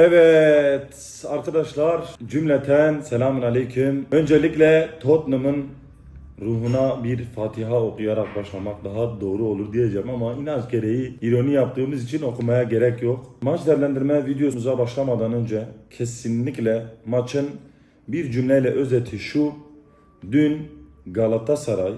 Evet arkadaşlar cümleten selamun aleyküm. Öncelikle Tottenham'ın ruhuna bir Fatiha okuyarak başlamak daha doğru olur diyeceğim ama inanç gereği ironi yaptığımız için okumaya gerek yok. Maç değerlendirme videomuza başlamadan önce kesinlikle maçın bir cümleyle özeti şu. Dün Galatasaray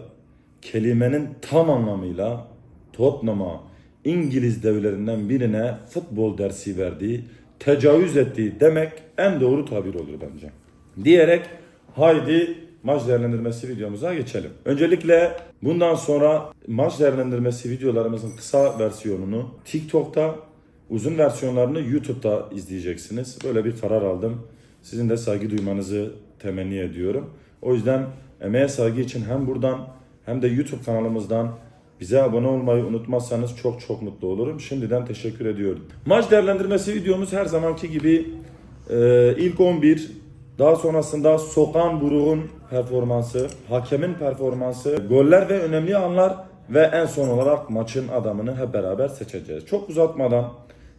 kelimenin tam anlamıyla Tottenham'a İngiliz devlerinden birine futbol dersi verdiği, tecavüz ettiği demek en doğru tabir olur bence. Diyerek haydi maç değerlendirmesi videomuza geçelim. Öncelikle bundan sonra maç değerlendirmesi videolarımızın kısa versiyonunu TikTok'ta, uzun versiyonlarını YouTube'da izleyeceksiniz. Böyle bir karar aldım. Sizin de saygı duymanızı temenni ediyorum. O yüzden emeğe saygı için hem buradan hem de YouTube kanalımızdan bize abone olmayı unutmazsanız çok çok mutlu olurum. Şimdiden teşekkür ediyorum. Maç değerlendirmesi videomuz her zamanki gibi e, ilk 11, daha sonrasında Sokan Buruk'un performansı, hakemin performansı, goller ve önemli anlar ve en son olarak maçın adamını hep beraber seçeceğiz. Çok uzatmadan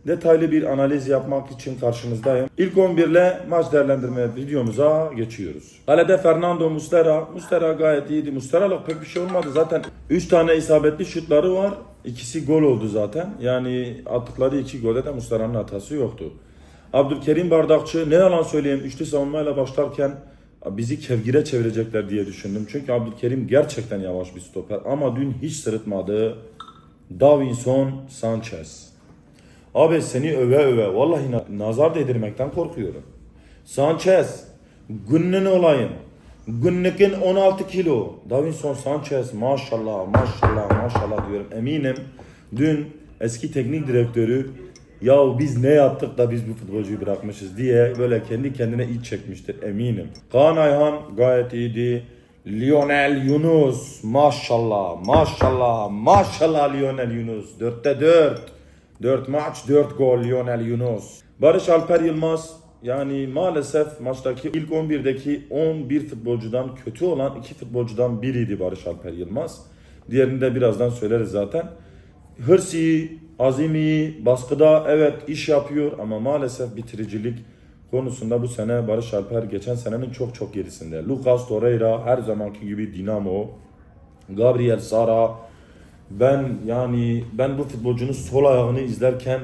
detaylı bir analiz yapmak için karşınızdayım. İlk 11 ile maç değerlendirme videomuza geçiyoruz. Kalede Fernando Muslera. Muslera gayet iyiydi. Muslera'lık pek bir şey olmadı. Zaten 3 tane isabetli şutları var. İkisi gol oldu zaten. Yani attıkları iki golde de Muslera'nın hatası yoktu. Abdülkerim Bardakçı ne yalan söyleyeyim üçlü savunmayla başlarken bizi kevgire çevirecekler diye düşündüm. Çünkü Abdülkerim gerçekten yavaş bir stoper ama dün hiç sırıtmadı. Davinson Sanchez. Abi seni öve öve vallahi na- nazar değdirmekten korkuyorum. Sanchez günün olayım. Günlükün 16 kilo. Davinson Sanchez maşallah maşallah maşallah diyorum. Eminim dün eski teknik direktörü ya biz ne yaptık da biz bu futbolcuyu bırakmışız diye böyle kendi kendine iç çekmiştir eminim. Kaan Ayhan gayet iyiydi. Lionel Yunus maşallah maşallah maşallah Lionel Yunus 4'te 4. 4 maç 4 gol Lionel Yunus. Barış Alper Yılmaz yani maalesef maçtaki ilk 11'deki 11 futbolcudan kötü olan iki futbolcudan biriydi Barış Alper Yılmaz. Diğerini de birazdan söyleriz zaten. Hırs iyi, baskıda evet iş yapıyor ama maalesef bitiricilik konusunda bu sene Barış Alper geçen senenin çok çok gerisinde. Lucas Torreira her zamanki gibi Dinamo, Gabriel Sara, ben yani ben bu futbolcunun sol ayağını izlerken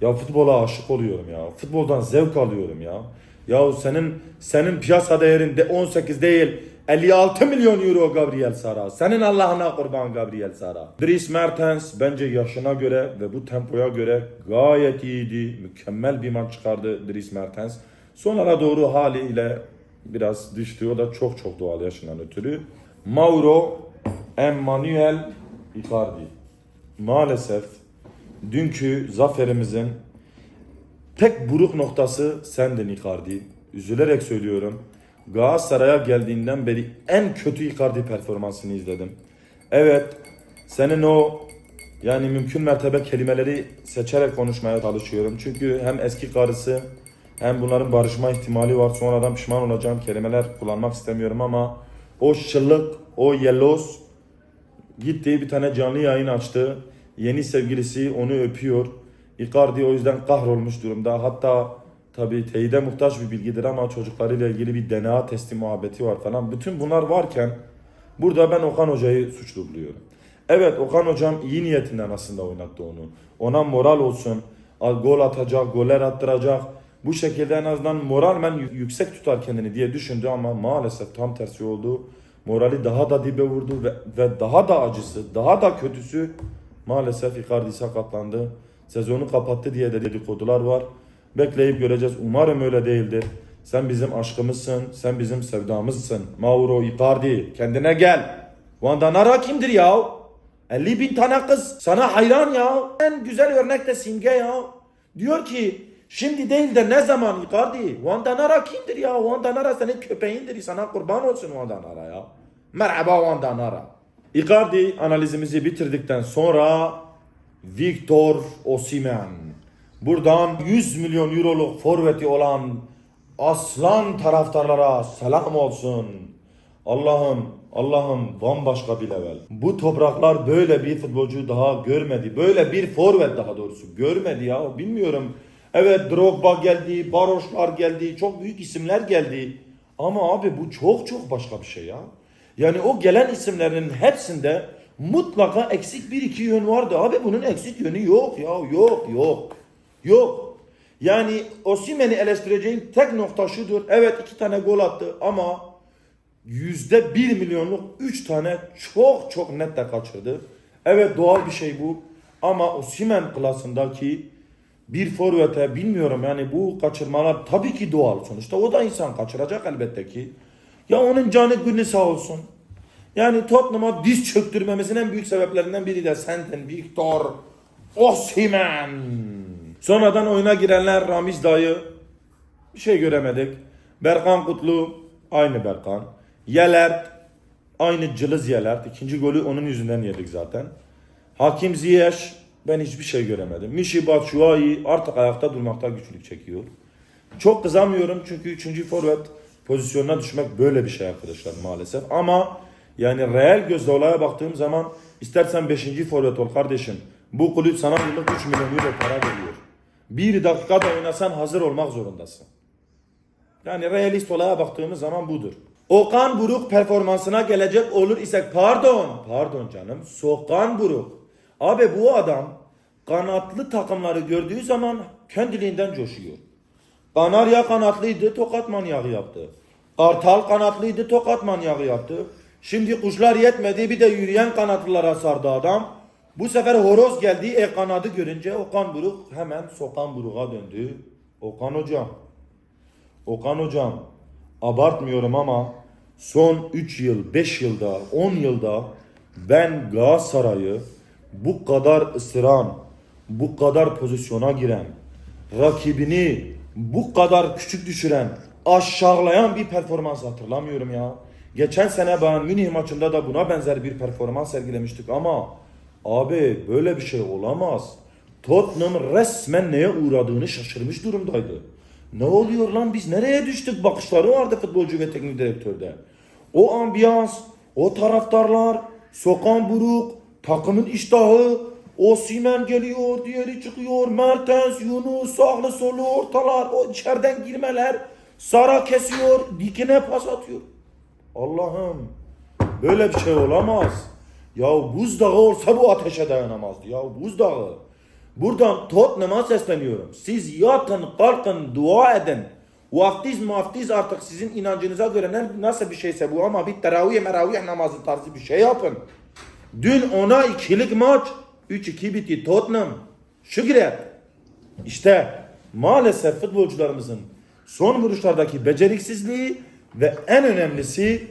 ya futbola aşık oluyorum ya. Futboldan zevk alıyorum ya. Ya senin senin piyasa değerin de 18 değil 56 milyon euro Gabriel Sara. Senin Allah'ına kurban Gabriel Sara. Dries Mertens bence yaşına göre ve bu tempoya göre gayet iyiydi. Mükemmel bir maç çıkardı Dries Mertens. Sonlara doğru haliyle biraz düştü. O da çok çok doğal yaşından ötürü. Mauro Emmanuel Icardi. Maalesef dünkü zaferimizin tek buruk noktası sendin Icardi. Üzülerek söylüyorum. Galatasaray'a geldiğinden beri en kötü Icardi performansını izledim. Evet, senin o yani mümkün mertebe kelimeleri seçerek konuşmaya çalışıyorum. Çünkü hem eski karısı hem bunların barışma ihtimali var. Sonradan pişman olacağım kelimeler kullanmak istemiyorum ama o şıllık, o yelloz Gitti bir tane canlı yayın açtı. Yeni sevgilisi onu öpüyor. Icardi o yüzden kahrolmuş durumda. Hatta tabi teyide muhtaç bir bilgidir ama çocuklarıyla ilgili bir DNA testi muhabbeti var falan. Bütün bunlar varken burada ben Okan Hoca'yı suçlu buluyorum. Evet Okan Hocam iyi niyetinden aslında oynattı onu. Ona moral olsun. Gol atacak, goller attıracak. Bu şekilde en azından moralmen yü- yüksek tutar kendini diye düşündü ama maalesef tam tersi oldu. Morali daha da dibe vurdu ve, ve daha da acısı, daha da kötüsü maalesef Icardi sakatlandı. Sezonu kapattı diye de dedikodular var. Bekleyip göreceğiz. Umarım öyle değildir. Sen bizim aşkımızsın, sen bizim sevdamızsın. Mauro Icardi kendine gel. Vandanara kimdir ya? 50 bin tane kız sana hayran ya. En güzel örnek de Simge ya. Diyor ki şimdi değil de ne zaman Icardi? Vandanara kimdir ya? Vandanara senin köpeğindir. Sana kurban olsun Vandanara ya. Merhaba Vandanara. Icardi analizimizi bitirdikten sonra Victor Osimhen. Buradan 100 milyon euroluk forveti olan aslan taraftarlara selam olsun. Allah'ım, Allah'ım bambaşka bir level. Bu topraklar böyle bir futbolcu daha görmedi. Böyle bir forvet daha doğrusu görmedi ya. Bilmiyorum Evet Drogba geldi, Baroşlar geldi, çok büyük isimler geldi. Ama abi bu çok çok başka bir şey ya. Yani o gelen isimlerin hepsinde mutlaka eksik bir iki yön vardı. Abi bunun eksik yönü yok ya yok yok yok. Yani Osimhen'i eleştireceğim tek nokta şudur. Evet iki tane gol attı ama yüzde bir milyonluk üç tane çok çok net de kaçırdı. Evet doğal bir şey bu. Ama Osimhen klasındaki bir forvete bilmiyorum yani bu kaçırmalar tabii ki doğal sonuçta. O da insan kaçıracak elbette ki. Ya onun canı günü sağ olsun. Yani Tottenham'a diz çöktürmemesinin en büyük sebeplerinden biri de senden Victor Osimhen. Sonradan oyuna girenler Ramiz dayı bir şey göremedik. Berkan Kutlu aynı Berkan. Yelert aynı cılız Yelert. İkinci golü onun yüzünden yedik zaten. Hakim Ziyech ben hiçbir şey göremedim. Mişi Batshuayi artık ayakta durmakta güçlük çekiyor. Çok kızamıyorum çünkü 3. forvet pozisyonuna düşmek böyle bir şey arkadaşlar maalesef. Ama yani reel gözle olaya baktığım zaman istersen 5. forvet ol kardeşim. Bu kulüp sana yıllık 3 milyon euro para veriyor. Bir dakikada oynasan hazır olmak zorundasın. Yani realist olaya baktığımız zaman budur. Okan Buruk performansına gelecek olur isek pardon. Pardon canım. Sokan Buruk. Abi bu adam kanatlı takımları gördüğü zaman kendiliğinden coşuyor. Kanarya kanatlıydı tokat manyağı yaptı. Kartal kanatlıydı tokat manyağı yaptı. Şimdi kuşlar yetmedi bir de yürüyen kanatlılara sardı adam. Bu sefer horoz geldi e kanadı görünce Okan Buruk hemen Sokan Buruk'a döndü. Okan hocam Okan hocam abartmıyorum ama son 3 yıl, 5 yılda, 10 yılda ben Galatasaray'ı bu kadar ısıran, bu kadar pozisyona giren, rakibini bu kadar küçük düşüren, aşağılayan bir performans hatırlamıyorum ya. Geçen sene Bayern Münih maçında da buna benzer bir performans sergilemiştik ama abi böyle bir şey olamaz. Tottenham resmen neye uğradığını şaşırmış durumdaydı. Ne oluyor lan biz nereye düştük bakışları vardı futbolcu ve teknik direktörde. O ambiyans, o taraftarlar, sokan buruk, takımın iştahı, Osimhen geliyor, diğeri çıkıyor, Mertens, Yunus, sağlı solu ortalar, o içeriden girmeler, Sara kesiyor, dikine pas atıyor. Allah'ım böyle bir şey olamaz. Ya buzdağı olsa bu ateşe dayanamazdı. Ya buzdağı. Buradan Tottenham'a sesleniyorum. Siz yatın, kalkın, dua edin. Vaftiz maftiz artık sizin inancınıza göre nasıl bir şeyse bu ama bir teravih meravih namazı tarzı bir şey yapın. Dün ona ikilik maç 3-2 bitti Tottenham. Şükret. İşte maalesef futbolcularımızın son vuruşlardaki beceriksizliği ve en önemlisi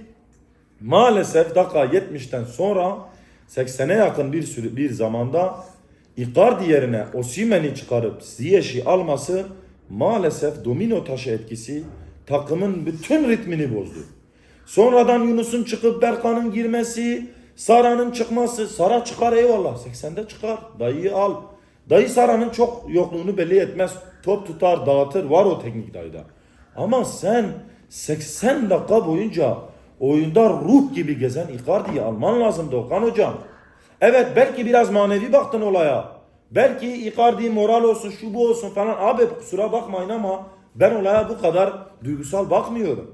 maalesef dakika 70'ten sonra 80'e yakın bir sürü bir zamanda Icardi yerine Osimhen'i çıkarıp Ziyech'i alması maalesef domino taşı etkisi takımın bütün ritmini bozdu. Sonradan Yunus'un çıkıp Berkan'ın girmesi, Sara'nın çıkması. Sara çıkar eyvallah. 80'de çıkar. Dayıyı al. Dayı Sara'nın çok yokluğunu belli etmez. Top tutar, dağıtır. Var o teknik dayıda. Ama sen 80 dakika boyunca oyunda ruh gibi gezen Icardi'yi alman lazımdı Okan hocam. Evet belki biraz manevi baktın olaya. Belki Icardi moral olsun, şu bu olsun falan. Abi kusura bakmayın ama ben olaya bu kadar duygusal bakmıyorum.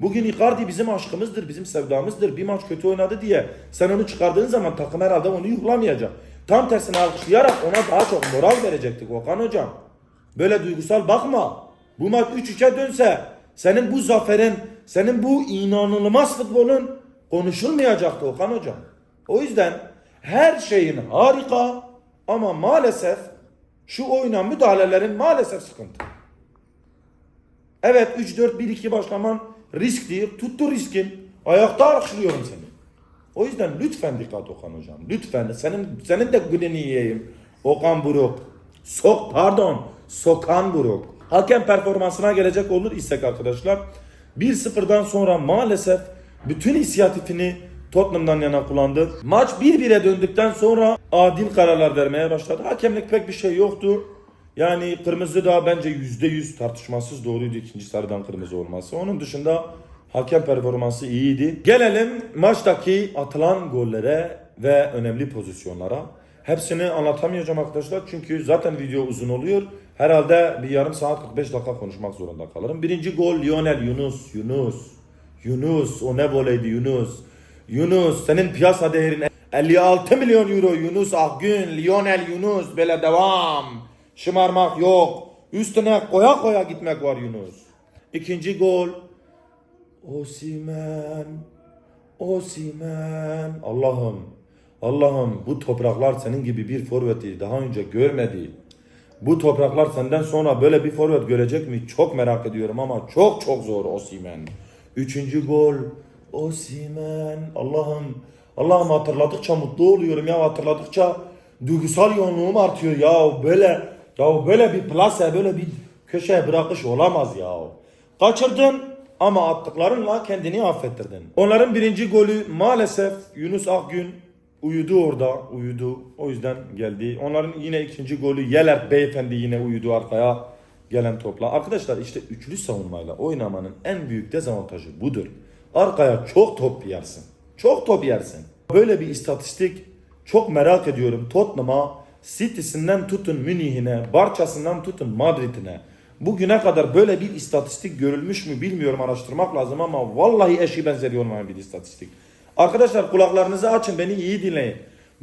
Bugün Icardi bizim aşkımızdır, bizim sevdamızdır. Bir maç kötü oynadı diye sen onu çıkardığın zaman takım herhalde onu yuhlamayacak. Tam tersine alkışlayarak ona daha çok moral verecektik Okan hocam. Böyle duygusal bakma. Bu maç 3-3'e dönse senin bu zaferin, senin bu inanılmaz futbolun konuşulmayacaktı Okan hocam. O yüzden her şeyin harika ama maalesef şu oyuna müdahalelerin maalesef sıkıntı. Evet 3-4-1-2 başlaman risk değil. Tuttu riskin. Ayakta alkışlıyorum seni. O yüzden lütfen dikkat Okan hocam. Lütfen senin senin de gününü yiyeyim. Okan Buruk. Sok pardon. Sokan Buruk. Hakem performansına gelecek olur istek arkadaşlar. 1-0'dan sonra maalesef bütün inisiyatifini Tottenham'dan yana kullandı. Maç 1-1'e döndükten sonra adil kararlar vermeye başladı. Hakemlik pek bir şey yoktu. Yani kırmızı da bence %100 tartışmasız doğruydu ikinci sarıdan kırmızı olması. Onun dışında hakem performansı iyiydi. Gelelim maçtaki atılan gollere ve önemli pozisyonlara. Hepsini anlatamayacağım arkadaşlar çünkü zaten video uzun oluyor. Herhalde bir yarım saat 45 dakika konuşmak zorunda kalırım. Birinci gol Lionel Yunus. Yunus. Yunus. O ne voleydi Yunus. Yunus senin piyasa değerin 56 milyon euro Yunus Akgün. Lionel Yunus böyle devam. Şımarmak yok. Üstüne koya koya gitmek var Yunus. İkinci gol. Osimen. Osimen. Allah'ım. Allah'ım bu topraklar senin gibi bir forveti daha önce görmedi. Bu topraklar senden sonra böyle bir forvet görecek mi? Çok merak ediyorum ama çok çok zor Osimen. Üçüncü gol. Osimen. Allah'ım. Allah'ım hatırladıkça mutlu oluyorum ya hatırladıkça duygusal yoğunluğum artıyor ya böyle ya böyle bir plase böyle bir köşeye bırakış olamaz ya. Kaçırdın ama attıklarınla kendini affettirdin. Onların birinci golü maalesef Yunus Akgün uyudu orada uyudu. O yüzden geldi. Onların yine ikinci golü Yeler beyefendi yine uyudu arkaya gelen topla. Arkadaşlar işte üçlü savunmayla oynamanın en büyük dezavantajı budur. Arkaya çok top yersin. Çok top yersin. Böyle bir istatistik çok merak ediyorum. Tottenham'a City'sinden tutun Münih'ine, Barça'sından tutun Madrid'ine. Bugüne kadar böyle bir istatistik görülmüş mü bilmiyorum araştırmak lazım ama vallahi eşi benzeri olmayan bir istatistik. Arkadaşlar kulaklarınızı açın beni iyi dinleyin.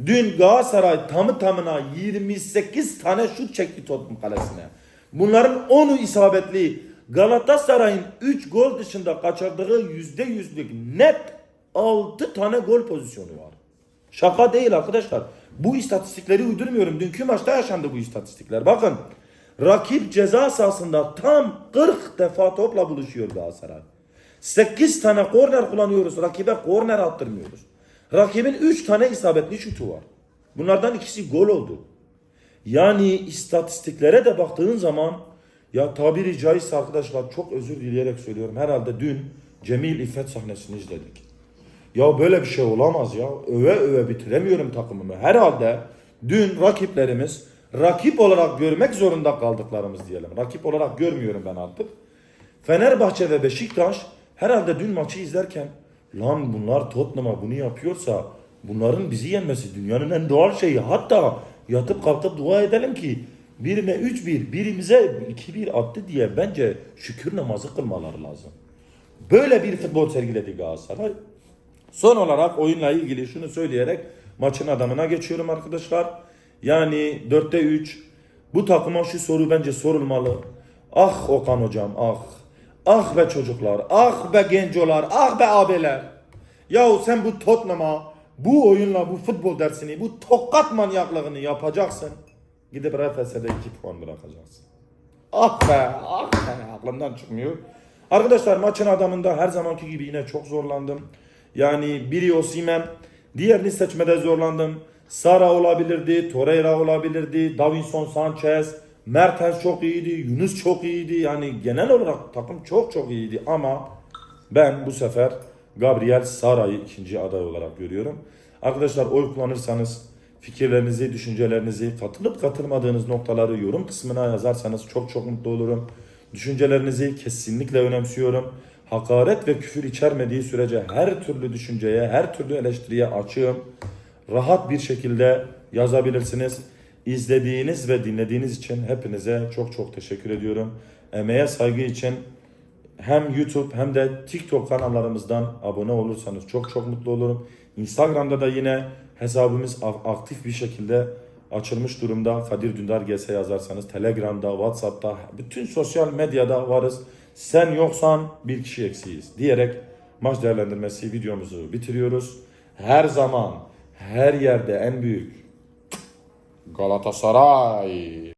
Dün Galatasaray tamı tamına 28 tane şut çekti Tottenham kalesine. Bunların 10'u isabetli. Galatasaray'ın 3 gol dışında kaçırdığı %100'lük net 6 tane gol pozisyonu var. Şaka değil arkadaşlar. Bu istatistikleri uydurmuyorum. Dünkü maçta yaşandı bu istatistikler. Bakın. Rakip ceza sahasında tam 40 defa topla buluşuyor Galatasaray. 8 tane korner kullanıyoruz. Rakibe korner attırmıyoruz. Rakibin 3 tane isabetli şutu var. Bunlardan ikisi gol oldu. Yani istatistiklere de baktığın zaman ya tabiri caizse arkadaşlar çok özür dileyerek söylüyorum. Herhalde dün Cemil İffet sahnesini izledik. Ya böyle bir şey olamaz ya. Öve öve bitiremiyorum takımımı. Herhalde dün rakiplerimiz rakip olarak görmek zorunda kaldıklarımız diyelim. Rakip olarak görmüyorum ben artık. Fenerbahçe ve Beşiktaş herhalde dün maçı izlerken lan bunlar Tottenham'a bunu yapıyorsa bunların bizi yenmesi dünyanın en doğal şeyi. Hatta yatıp kalkıp dua edelim ki birine 3-1 birimize 2-1 attı diye bence şükür namazı kılmaları lazım. Böyle bir futbol sergiledi Galatasaray. Son olarak oyunla ilgili şunu söyleyerek maçın adamına geçiyorum arkadaşlar. Yani 4'te 3. Bu takıma şu soru bence sorulmalı. Ah Okan hocam ah. Ah be çocuklar, ah be gencolar, ah be abiler. Yahu sen bu Tottenham'a bu oyunla bu futbol dersini, bu tokat manyaklığını yapacaksın. Gidip RFS'de 2 puan bırakacaksın. Ah be, ah be aklımdan çıkmıyor. Arkadaşlar maçın adamında her zamanki gibi yine çok zorlandım. Yani biri Osimhen, diğerini seçmede zorlandım. Sara olabilirdi, Torreira olabilirdi, Davinson Sanchez, Mertens çok iyiydi, Yunus çok iyiydi. Yani genel olarak takım çok çok iyiydi ama ben bu sefer Gabriel Sara'yı ikinci aday olarak görüyorum. Arkadaşlar oy kullanırsanız fikirlerinizi, düşüncelerinizi, katılıp katılmadığınız noktaları yorum kısmına yazarsanız çok çok mutlu olurum. Düşüncelerinizi kesinlikle önemsiyorum. Hakaret ve küfür içermediği sürece her türlü düşünceye, her türlü eleştiriye açığım. Rahat bir şekilde yazabilirsiniz. İzlediğiniz ve dinlediğiniz için hepinize çok çok teşekkür ediyorum. Emeğe saygı için hem YouTube hem de TikTok kanallarımızdan abone olursanız çok çok mutlu olurum. Instagram'da da yine hesabımız aktif bir şekilde açılmış durumda. Kadir Dündar GS yazarsanız Telegram'da, WhatsApp'ta, bütün sosyal medyada varız. Sen yoksan bir kişi eksiyiz diyerek maç değerlendirmesi videomuzu bitiriyoruz. Her zaman, her yerde en büyük Galatasaray.